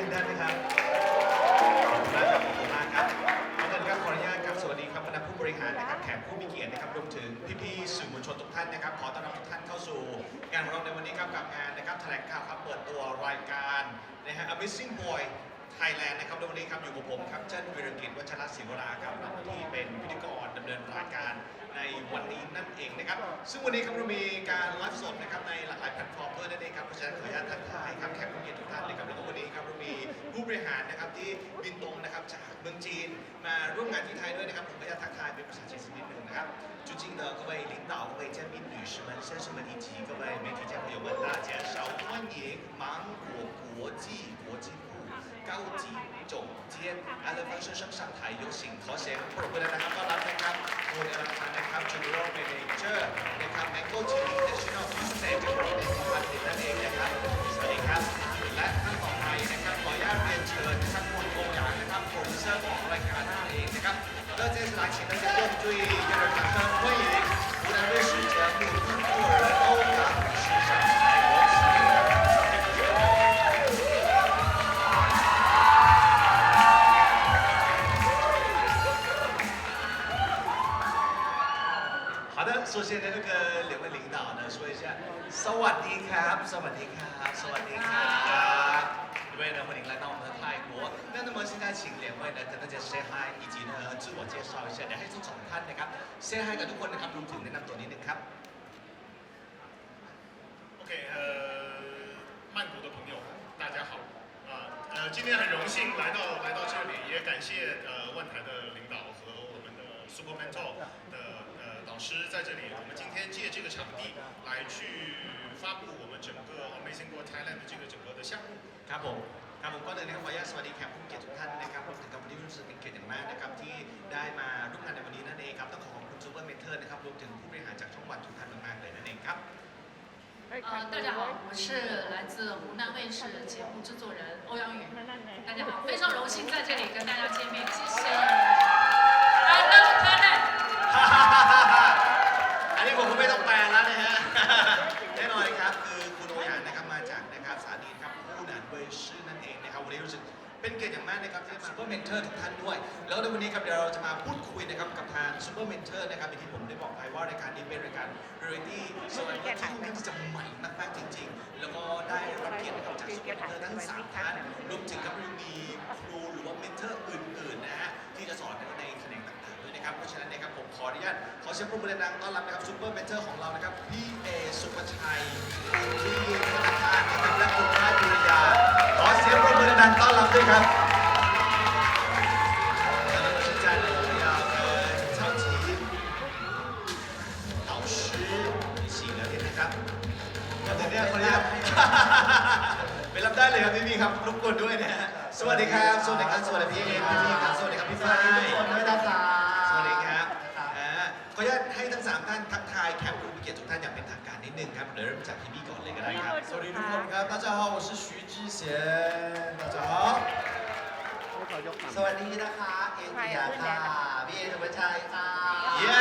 นึงได้ไหมครับขอบคุณมากครับขอบคุณมากครับเอาเงินครับขออนุญาตครับสวัสดีครับคณะผู้บริหารนะครับแขกผู้มีเกียรตินะครับรวมถึงพี่ๆสื่อมวลชนทุกท่านนะครับ ขอต้อนรับทุกท่านเข้าสู่งานของเราในวันนี้ครับกับงานนะครับแถลงข่าวครับเปิดตัวรายการนะฮะ Amazing Boy Thailand นะครับในวันนี้ครับอยู่กับผมครับเจ้นวิรกิจวัชรศิวราครับรับหน้าที่เป็นพิธีกรดำเนินรายการในวันนี้นั่นเองนะครับ ซึ่งวันนี้ครับเรามีการไลฟ์สดนะครับในหลากหลายแพลตฟอร์มด้วยนั่นเองครับเพราะฉะนั้นขออนุญาตทักทายครับแขกผู้มีเกียรติทุกท่านเลยครับแล้วก็ารนะครับที่บินตรงนะครับจากเมืองจีน มาร่วมงานที่ไทยด้วยนะครับผมก็จะทักทายเป็นภาษาจีนสักนิดหนึ่งนะครับจริงเๆ呢各位领导各位嘉宾女士们先生们以及各位媒体家朋友们大家好欢迎芒果国际国际部高级总监阿伦方先生上台有请ขอเสียงปรบมือนะครับต้อนรับนะครับคุณอลังชันนะครับจูโร่เมเนเจอร์นะครับแมงโก้ทีเนชั่นแนลพิเศษจากโรงเรียนสุพรรณบุรีนั่นเองนะครับสวัสดีครับและท่านต่อไปนะครับ นะครับเรียนเชิญนะครับคุณโกหยางนะครับโปรดิวเซอร์ของรายการนั่นเองนะครับก็จะ来请大家用最热烈掌声欢迎湖南卫视节目制作人欧阳女士上台。好的，首先呢，那个两位领导呢，说一下，สวัสดีครับ สวัสดีครับ สวัสดีครับ 那么现在请两位呢跟大家 say hi，以及呢自我介绍一下，เดี๋ยวให้ทั้งสองท่านนะครับ say hi กับทุกคนนะครับรวมถึงแนะนำตัวนิดนึงครับ OK，呃，曼谷的朋友，大家好。啊，呃，今天很荣幸来到来到这里，也感谢呃万台的领导和我们的 Super Mentor 的呃导师在这里。我们今天借这个场地来去发布我们整个 Amazing World Thailand 的这个整个的项目。 ครับผม ครับผมก็เลยนะครับขออนุญาตสวัสดีแขกผู้มีเกียรติทุกท่านนะครับรวมถึงกับวันนี้รู้สึกเป็นเกียรติอย่างมากนะครับที่ได้มาร่วมงานในวันนี้นั่นเองครับต้องขอขอบคุณซูเปอร์เมเทอร์นะครับรวมถึงผู้บริหารจากช่องวันทุกท่านมากๆเลยนั่นเองครับ 呃，大家好，我是来自湖南卫视节目制作人欧阳宇。大家好，非常荣幸在这里跟大家见面，谢谢。 เป็นเกียรติอย่างมากนะครับที่มาซูเปอร์เมนเทอร์ทุกท่านด้วย แล้วในวันนี้ครับเดี๋ยวเราจะมาพูดคุยนะครับกับทางซูเปอร์เมนเทอร์นะครับอย่างที่ผมได้บอกไปว่ารายการนี้เป็นรายการเรียลิตี้สวัสดีที่ค่อนข้างที่จะใหม่มากๆจริง ๆ แล้วก็ได้รับเกียรตินะครับจากซูเปอร์เมนเทอร์ทั้งสามท่านรวมถึงครับยังมีครูหรือว่าเมนเทอร์อื่นๆนะฮะที่จะสอนในแขนงต่างๆด้วยนะครับเพราะฉะนั้นนะครับผมขออนุญาตขอเชิญปรบมือดังๆต้อนรับนะครับซูเปอร์เมนเทอร์ของเรานะครับพี่เอสุภชัยที่ธนาคารนะครับและคุณานต้อนรับด้วยครับไปรับได้เลยครับพี่พี่ครับรบกวนด้วยนะฮะสวัสดีครับ สวัสดีครับ สวัสดีพี่เพี่พี่ครับ สวัสดีครับพี่ฝ้ายทุกคนด้วยนะครับ ออนุญาตให้ทั้งสามท่านทักทายแขกผู้มีเกียรติทุกท่านอย่างเป็นทางการนิดนึงครับเดี๋ยวเริ่มจากพี่พี่ก่อนเลยก็ได้ครับ สวัสดีทุกคนครับ大家好我是徐志贤大家好สวัสดีนะคะเอเจียค่ะพี่เอสุภชัยค่ะ เย้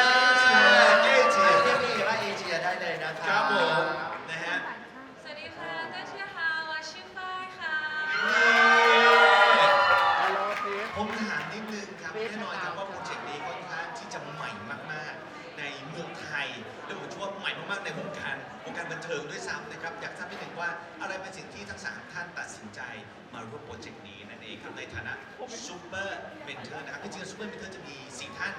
เอเจีย เรียกพี่เอว่าเอเจียได้เลยนะคะ ครับผม เป็นสิ่งที่ทั้งสามท่านตัดสินใจมาร่วมโปรเจกต์นี้นั่นเองครับในฐานะซูเปอร์เมนเทอร์นะครับจริงๆซูเปอร์เมนเทอร์จะมีสี่ท่าน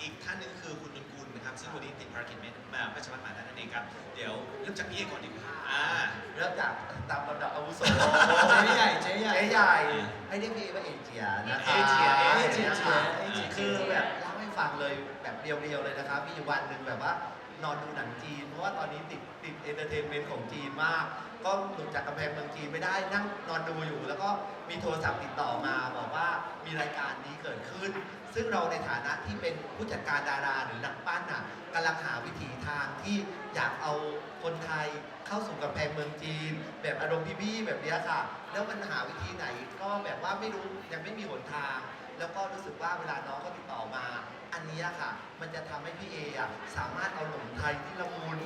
อีกท่านหนึงคือคุณนนกุลนะครับซึ่งวันนี้ติดภารกิจไม่มาไม่สามารถมาได้นั่นเองครับ เดี๋ยวเริ่มจากพี่เอก่อนดีกว่าอ่าเริ่มจากตามลำดับอาวุโสเจ๊ใหญ่เจ๊ใหญ่เจ๊ใหญ่ให้เรียกพี่เอว่าเอเจียนะคะเอเจียเอเอเจีเจียยค่ะเอเจียคือแบบเล่าให้ฟังเลยแบบเรียวๆเลยนะครับมีอยู่วันหนึ่งแบบว่า นอนดูหนังจีน เพราะว่าตอนนี้ติดติดเอนเตอร์เทนเมนต์ของจีนมาก ก็หลุดจากกำแพงเมืองจีนไม่ได้นั่งนอนดูอยู่ แล้วก็มีโทรศัพท์ติดต่อมาบอกว่ามีรายการนี้เกิดขึ้น ซึ่งเราในฐานะที่เป็นผู้จัดการดาราหรือนักปั้นน่ะกำลังหาวิถีทางที่อยากเอาคนไทยเข้าสู่กำแพงเมืองจีน แบบอารมณ์พี่บี้แบบนี้ค่ะ แล้วมันหาวิธีไหนก็แบบว่าไม่รู้ยังไม่มีหนทาง แล้วก็รู้สึกว่าเวลาน้องเขาติดต่อมา อันเนี้ยค่ะ มันจะทำให้พี่เออะสามารถเอาหนุ่มไทยที่ละมุน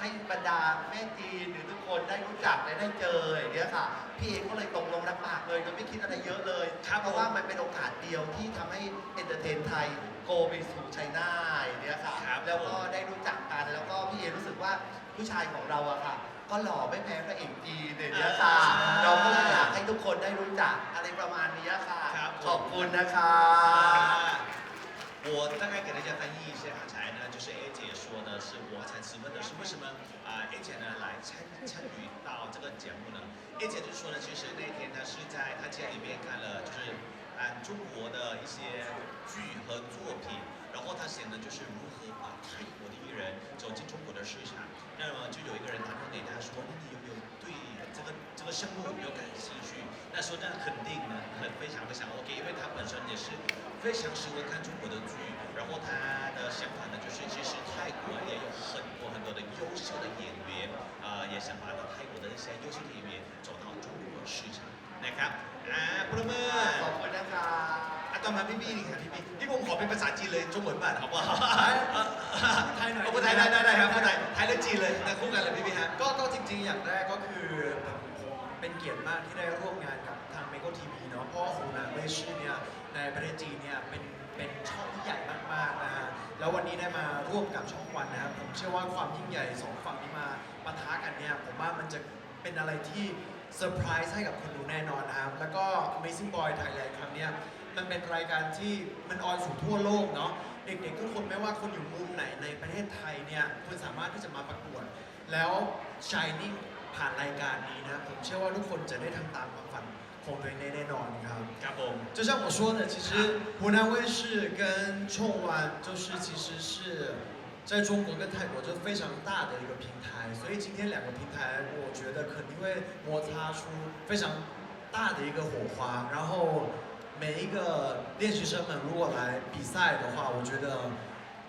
ให้บรรดาแม่จีนหรือทุกคนได้รู้จักและได้เจออย่างเงี้ยค่ะ พี่เองก็เลยตกลงรับปากเลยโดยไม่คิดอะไรเยอะเลยครับเพราะว่ามันเป็นโอกาสเดียวที่ทำให้เอนเตอร์เทนไทยโกไปสู่ไชน่าอย่างเงี้ยค่ะครับแล้วก็ได้รู้จักกันแล้วก็พี่เอรู้สึกว่าผู้ชายของเราอะค่ะ ก็หล่อไม่แพ้พระเอกจีนอย่างเงี้ยค่ะเราก็เลยอยากให้ทุกคนได้รู้จักอะไรประมาณนี้ค่ะครับขอบคุณนะคะ 我大概给大家翻译一下，刚才呢，就是 A 姐说的是我才十分的是为什么啊、A 姐呢来参参与到这个节目呢？A 姐就说呢，其实那天她是在她家里面看了就是啊、中国的一些剧和作品，然后她想的就是如何把泰国的艺人走进中国的市场。那么就有一个人打电话给她说，那你有没有对这个这个项目有没有感兴趣？那说那肯定呢，很非常非常 OK，因为她本身也是非常喜欢看中国的剧，然后她的想法呢，就是其实泰国也有很多很多的优秀的演员，啊、也想把泰国的一些优秀的演员走到中国市场นะครับอ่าปรบมือ ขอบคุณนะคะ อ่ะต่อมาพี่บี้นี่ค่ะพี่บี้พี่ผมขอเป็นภาษาจีนเลยจงเหมือนบ้านครับว่า ไทยหน่อย พูดไทยได้ได้ได้ครับพูดไทยไทยและจีนเลยนะคู่กันเลยพี่บี้ฮะ ก็ก็จริงๆ อย่างแรกก็คือผมเป็นเกียรติมากที่ได้ร่วมงานกับทางเมโกทีวีเนาะเพราะว่าหูหนานเวชื่อเนี่ย ในประเทศจีนเนี่ยเป็นเป็นช่องที่ใหญ่มากๆนะฮะแล้ววันนี้ได้มาร่วมกับช่องวันนะครับผมเชื่อว่าความยิ่งใหญ่สองฝั่งนี้มาปะทะกันเนี่ยผมว่ามันจะเป็นอะไรที่เซอร์ไพรส์ให้กับคนดูแน่นอนนะครับ แล้วก็ Amazing Boy Thailand ครั้งเนี้ยมันเป็นรายการที่มันออนสู่ทั่วโลกเนาะเด็กๆทุกคนไม่ว่าคนอยู่มุมไหนในประเทศไทยเนี่ยคุณสามารถที่จะมาประกวด แล้ว Shining ผ่านรายการนี้นะผมเชื่อว่าทุกคนจะได้ทำตามความฝัน ของตัวเองได้แน่นอนครับ ครับผม 就像我说的，其实湖南卫视跟冲湾就是其实是在中国跟泰国就非常大的一个平台，所以今天两个平台，我觉得肯定会摩擦出非常大的一个火花。然后每一个练习生们如果来比赛的话，我觉得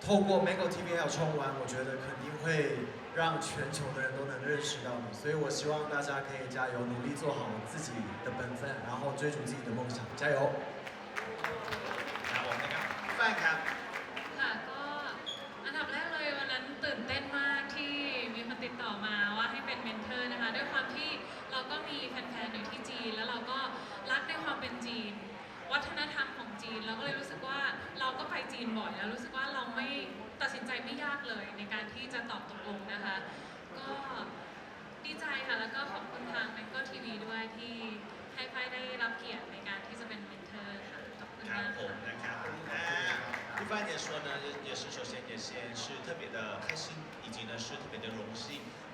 透过 Mango TV 还有冲湾，我觉得肯定会 让全球的人都能认识到你。所以我希望大家可以加油，努力做好自己的本分，然后追逐自己的梦想，加油！来，我们那个范凯。ากเลยในการที่จะตอบตกลงนะคะ ก็ดีใจค่ะแล้วก็ขอบคุณทางแมงก็ทีวีด้วยที่ให้ไฟได้รับเกียรติในการที่จะเป็นเมนเทอร์ค่ะขอบคุณ ครับ มาก ผมนะครับอ่าพี่ฟ้า也说呢，也是首先也先是特别的开心，以及呢是特别的荣幸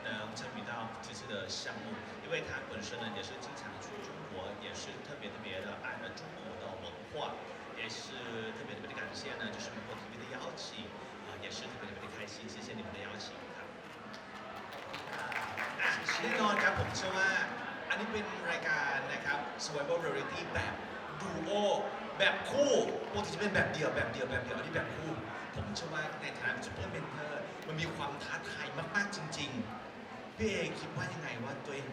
能参与到这次的项目，因为他本身呢也是经常去中国，也是特别特别的爱了中国的文化，也是特别特别的感谢呢，就是美国 TV 的邀请啊、 也是特别特别的开心，谢谢你们的邀请ครับอ่ะแน่นอนครับผมเชื่อว่าอันนี้เป็นรายการนะครับ Survival Reality แบบดูโอแบบคู่ปกติจะเป็นแบบเดียวแบบเดียวแบบเดียวอันนี้แบบคู่ ผมเชื่อว่าในฐานะซูเปอร์เมนเทอร์มันมีความท้าทายมาก ๆ จริง ๆ พี่เอคิดว่ายังไงว่าตัวเอง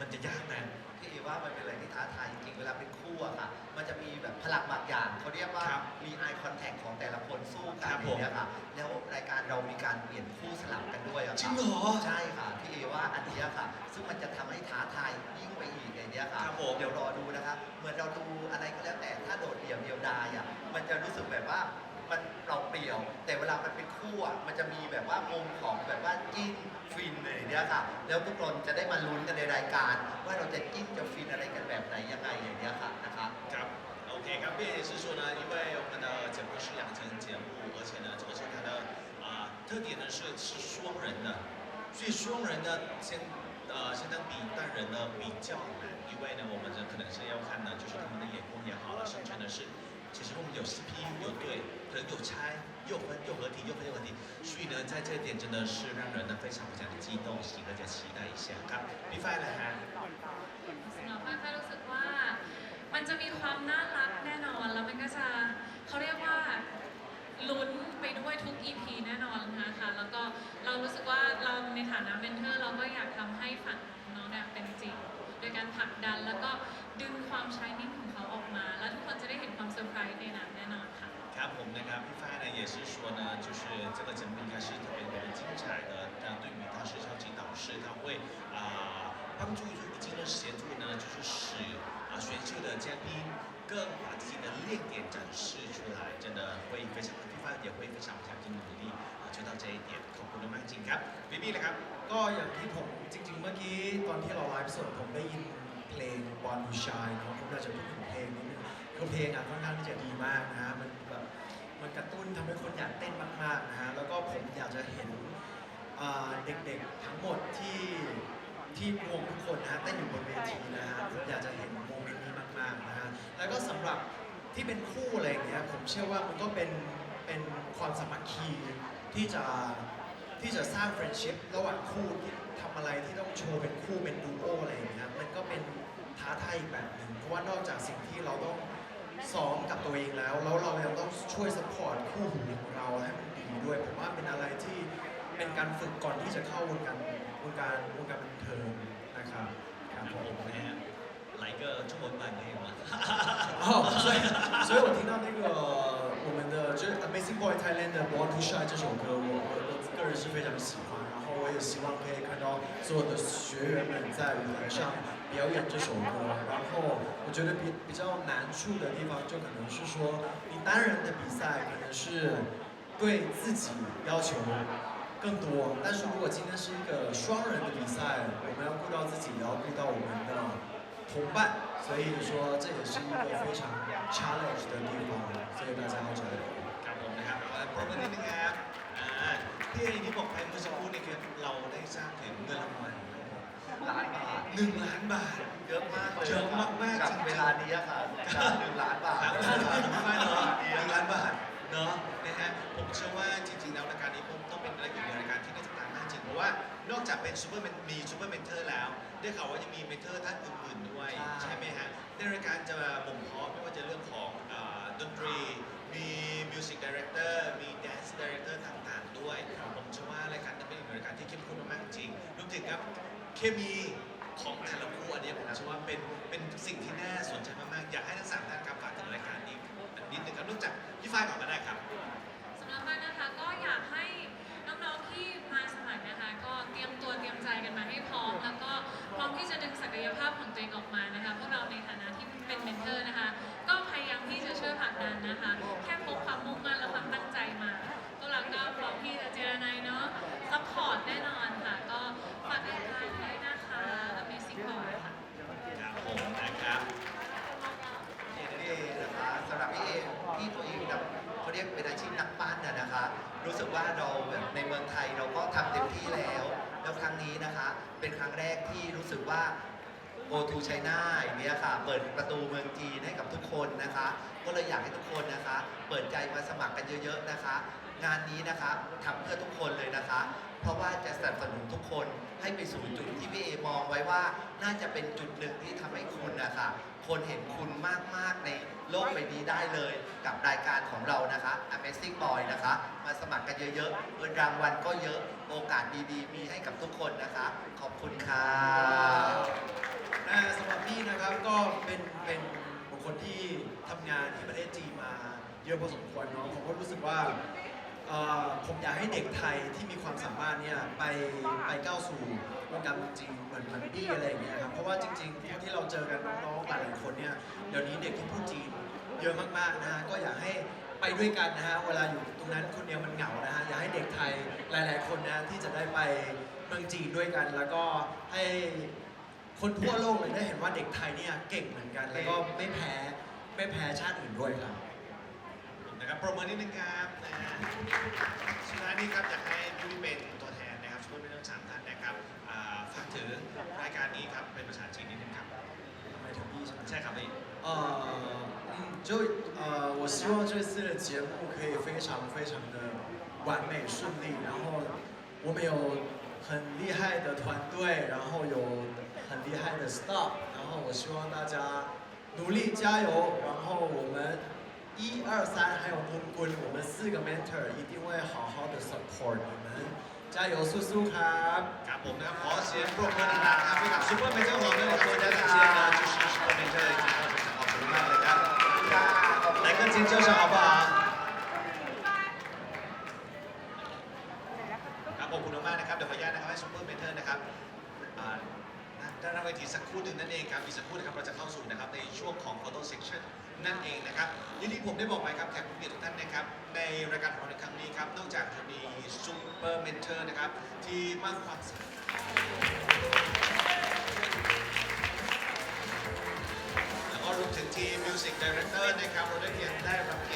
มันจะยากไหมพี่เอว่ามันเป็นอะไรที่ท้าทายจริงๆเวลาเป็นคู่อะค่ะมันจะมีแบบพลังบางอย่างเขาเรียกว่าครับมี eye contact ของแต่ละคนสู้กัคนรับอผมย่างเงี้ยค่ะแล้วรายการเรามีการเปลี่ยนคู่สลับกันด้วยอะค่ะจริงเหรอใช่ค่ะพี่เอว่าอันเนี้ยค่ะ ซึ่งมันจะทำให้ท้าทายยิ่งไปอีกไอ้เนี้ยค่ะครับผม เดี๋ยวรอดูนะคะเหมือนเราดูอะไรก็แล้วแต่ถ้าโดดเดี่ยวเดียวดายอะมันจะรู้สึกแบบว่า มันเปล่าเปลี่ยว แต่เวลามันเป็นคู่อะมันจะมีแบบว่ามุมของแบบว่าจิ้นฟินเลยางเนี้ยค่ะ แล้วทุกคนจะได้มาลุ้นกันในรายการ ว่าเราจะจิ้นจะฟินอะไรกันแบบไหนยังไงอย่างเนี้ยค่ะนะครับ ครับ，OK，ครับพี่เอ是说呢，因为我们的节目是养成节目，而且呢，这个是它的啊、特点呢是是双人的，所以双人呢相呃相当比单人呢比较难，因为呢我们这可能是要看呢就是他们的眼光也好了，甚至呢是其实我们有 CP 有对， 可能有拆又分又合体又分又合体，所以呢在这一点真的是让人呢非常非常的激动，请大家期待一下ครับพี่ฝ้ายนะฮะ สำหรับฝ้ายฝ้ายรู้สึกว่ามันจะมีความน่ารักแน่นอน แล้วมันก็จะเขาเรียกว่าลุ้นไปด้วยทุก EP แน่นอนนะคะ แล้วก็เรารู้สึกว่าเราในฐานะเมนเทอร์เราก็อยากทำให้ฝันของน้องๆเนี่ยเป็นจริง โดยการผลักดันแล้วก็ดึงความชายนิ่งของเขาออกมา แล้วทุกคนจะได้เห็นความเซอร์ไพรส์ในนั้นแน่นอนค่ะ น ครับผมนะครับพี่ฝ้าย呢也是说呢，就是这个节目应该是特别特别精彩的，这样对于他是 帮助以及呢协助呢，就是使啊选秀的嘉宾更把自己的亮点展示出来，真的会非常พี่ฟ้า也会非常非常努力啊做到这一点，ขอบคุณมากจริงครับพี่พี่เลยครับ ก็อย่างที่ผมจริง ๆ เมื่อกี้ตอนที่เราไลฟ์สดผมได้ยินเพลง Born to Shine เนาะผมอยากจะพูดถึงเพลงนิดนึงคือเพลงอ่ะค่อนข้างที่จะดีมากนะฮะ มันกระตุ้นทำให้คนอยากเต้นมากๆนะฮะแล้วก็ผมอยากจะเห็นอ่าเด็กๆทั้งหมดที่ที่วงทุกคนนะฮะเต้นอยู่บนเวทีนะฮะผมอยากจะเห็นโมเมนต์นี้มากๆนะฮะแล้วก็สำหรับที่เป็นคู่อะไรอย่างเงี้ยผมเชื่อว่ามันก็เป็นเป็นความสามัคคีที่จะที่จะสร้างเฟรนชิพระหว่างคู่ที่ทำอะไรที่ต้องโชว์เป็นคู่เป็นดูโออะไรอย่างเงี้ยมันก็เป็นท้าทายอีกแบบหนึ่งเพราะว่านอกจากสิ่งที่เราต้อง ซ้อมกับตัวเองแล้ว แล้วเรายังต้องช่วยสปอร์ตคู่หูของเราให้มันดีด้วย ผมว่าเป็นอะไรที่เป็นการฝึกก่อนที่จะเข้าวงการวงการวงการบันเทิงนะครับครับ ผ ผม มนะฮะ来个中文版可以吗？哦，所以所以我听到那个我们的就是 Amazing Boy Thailand 的 Born to Shine 这首歌，我我我个人是非常喜欢，然后我也希望可以看到所有的学员们在舞台上 表演这首歌。然后我觉得比比较难处的地方，就可能是说你单人的比赛可能是对自己要求更多，但是如果今天是一个双人的比赛，我们要顾到自己，也要顾到我们的同伴，所以说这也是一个非常 challenge 的地方，所以大家要加油。 ครับผมนะครับเอ่อปรบมือนิดนึงครับอ่าที่อย่างที่บอกไปเมื่อสักครู่นี้คือเราได้ทราบถึงเงินรางวัล ล้านบาทหนึ่งล้านบาท เยอะมากเลยเยอะมากๆกับจริงๆเวลานี้อะค่ะจากหนึ่งล้านบาทครับไม่เนาะหนึ่งล้านบาทเนาะนะฮะผมเชื่อว่าจริงๆแล้วรายการนี้ผมต้องเป็นรายการรายการที่น่าจะตามมากจริงเพราะว่านอกจากเป็นซูเปอร์มีซูเปอร์เมนเทอร์แล้ว ได้ข่าวว่ายังมีเมนเทอร์ท่านอื่นๆด้วยใช่ใช่ไหมฮะในรายการจะบ่มเพาะไม่ว่าจะเรื่องของอ่าดนตรี มีมิวสิกดีเรคเตอร์มีแดนซ์ดีเรคเตอร์ต่างๆ ด้วยผมเชื่อว่ารายการนี้เป็นอีกหนึ่งรายการที่เข้มข้นมากๆจริงรวมถึงครับ เคมีของแต่ละคู่อันนี้ผมเชื่อว่าเป็นเป็นสิ่งที่น่าสนใจมากๆอยากให้ทั้งสามท่านครับฝากถึงรายการนี้นิดนึงครับนอกจากพี่ฝ้ายก่อนก็ได้ครับสำหรับบ้านนะคะก็อยากให้น้องๆที่มาสมัครนะคะ ก็เตรียมตัวเตรียมใจกันมาให้พร้อม แล้วก็พร้อมที่จะดึงศักยภาพของตัวเองออกมานะคะพวกเราในฐานะที่เป็นเมนเทอร์นะคะ Go to China อย่างเนี้ยค่ะ เปิดประตูเมืองจีนให้กับทุกคนนะคะ ก็เลยอยากให้ทุกคนนะคะ เปิดใจมาสมัครกันเยอะๆนะคะ งานนี้นะคะทำเพื่อทุกคนเลยนะคะ เพราะว่าจะสนับสนุนทุกคนให้ไปสู่จุดที่พี่เอมองไว้ว่า น่าจะเป็นจุดหนึ่งที่ทำให้คุณนะคะ คนเห็นคุณมาก ๆ ในโลกใบนี้ได้เลย กับรายการของเรานะคะ Amazing Boy นะคะ มาสมัครกันเยอะๆเงินรางวัลก็เยอะโอกาสดีๆ มีให้กับทุกคนนะคะ ขอบคุณค่ะอ่าสำหรับพี่นะครับก็เป็นเป็นบุคคลที่ทำงานที่ประเทศจีนมาเยอะพอสมควรเนาะผมก็รู้สึกว่า เอ่อผมอยากให้เด็กไทยที่มีความสามารถเนี่ยไปไปก้าวสู่วงการเมืองจีนเหมือนเหมือนพี่อะไรอย่างเงี้ยครับเพราะว่าจริงๆเท่าที่เราเจอกันน้องๆหลายๆคนเนี่ยเดี๋ยวนี้เด็กที่พูดจีนเยอะมากๆนะฮะก็อยากให้ไปด้วยกันนะฮะเวลาอยู่ตรงนั้นคนเดียวมันเหงานะฮะอยากให้เด็กไทยหลาย ๆ คนนะที่จะได้ไปเมืองจีนด้วยกัน แล้วก็ให้คนทั่วโลกเลยได้เห็นว่าเด็กไทยเนี่ยเก่งเหมือนกัน แล้วก็ไม่แพ้ไม่แพ้ชาติอื่นด้วยครับ นะครับปรบมือนิดนึงครับนะฮะสุดท้ายนี้ครับอยากให้พี่เป็นตัวแทนนะครับช่วยเป็นทั้งสามท่านนะครับอ่าฝากถึงรายการนี้ครับเป็นภาษาจีนนิดนึงครับ ทำไมถึงพี่ใช่ไหม ใช่ครับพี่ 呃，嗯，就呃，我希望这次的节目可以非常非常的完美顺利，然后我们有很厉害的团队，然后有很厉害的 staff，然后我希望大家努力加油，然后我们 一二三还有公quân，我们四个 mentor 一定会好好的 support 你们，加油，สู้ๆครับ ครับผมนะครับขอเสียงปรบมือดังๆครับให้กับซูเปอร์เมเจอร์ของเราด้วยนะครับสุดท้ายการเชียร์นะ就是ซูเปอร์เมเจอร์จริงๆขอบคุณมากเลยครับ来跟尖叫声好不好 ผมได้บอกไปครับแขกผู้เกียรติทุกท่านนะครับ ในรายการของเราในครั้งนี้ครับ นอกจากจะมีซูเปอร์เมนเทอร์นะครับ ที่มากความสามารถแล้วก็รวมถึงทีมมิวสิกดีเรคเตอร์นะครับ เราได้เรียนได้รับเกี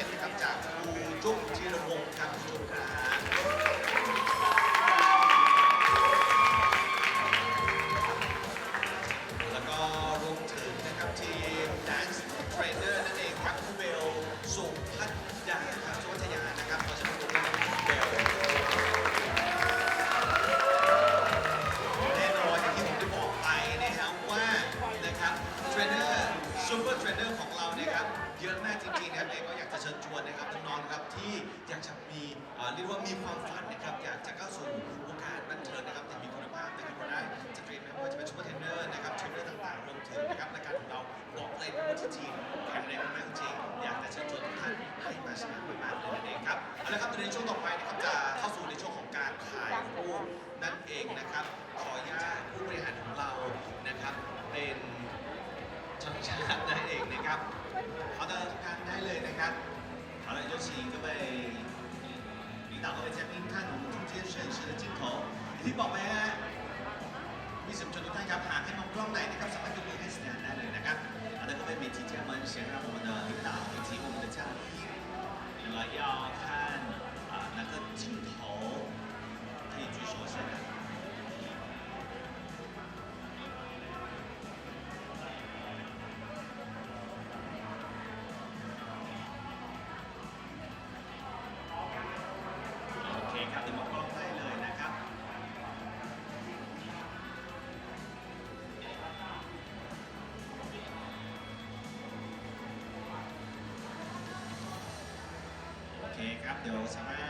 ยรติ different ที่บอกไปฮะมีสื่อมชนทุกท่านครับหากให้มองกล้องไหนนะครับสามารถยกมือให้สัญญาณได้เลยนะครับอาจจะเป็นมิติเทียมเสียงระเบิด好的，各位媒体家们，先让我们的领导以及我们的嘉宾，你们要看啊哪个镜头 knows how